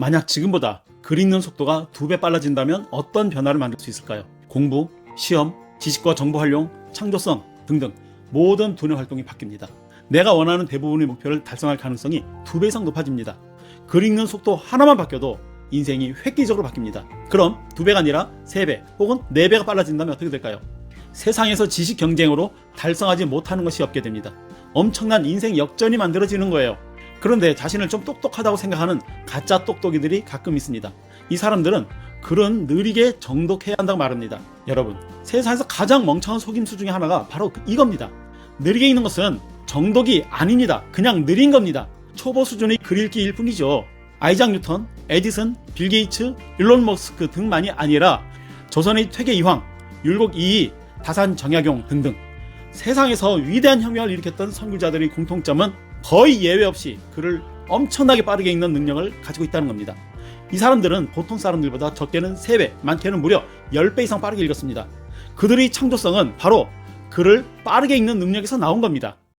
만약 지금보다 글 읽는 속도가 두 배 빨라진다면 어떤 변화를 만들 수 있을까요? 공부, 시험, 지식과 정보 활용, 창조성 등등 모든 두뇌 활동이 바뀝니다. 내가 원하는 대부분의 목표를 달성할 가능성이 두 배 이상 높아집니다. 글 읽는 속도 하나만 바뀌어도 인생이 획기적으로 바뀝니다. 그럼 두 배가 아니라 세 배 혹은 네 배가 빨라진다면 어떻게 될까요? 세상에서 지식 경쟁으로 달성하지 못하는 것이 없게 됩니다. 엄청난 인생 역전이 만들어지는 거예요. 그런데 자신을 좀 똑똑하다고 생각하는 가짜 똑똑이들이 가끔 있습니다. 이 사람들은 글은 느리게 정독해야 한다고 말합니다. 여러분, 세상에서 가장 멍청한 속임수 중에 하나가 바로 이겁니다. 느리게 읽는 것은 정독이 아닙니다. 그냥 느린 겁니다. 초보 수준의 글 읽기일 뿐이죠. 아이작 뉴턴, 에디슨, 빌 게이츠, 일론 머스크 등만이 아니라 조선의 퇴계 이황, 율곡 이이, 다산 정약용 등등 세상에서 위대한 혁명을 일으켰던 선구자들의 공통점은 거의 예외 없이 글을 엄청나게 빠르게 읽는 능력을 가지고 있다는 겁니다. 이 사람들은 보통 사람들보다 적게는 3배, 많게는 무려 10배 이상 빠르게 읽었습니다. 그들의 창조성은 바로 글을 빠르게 읽는 능력에서 나온 겁니다.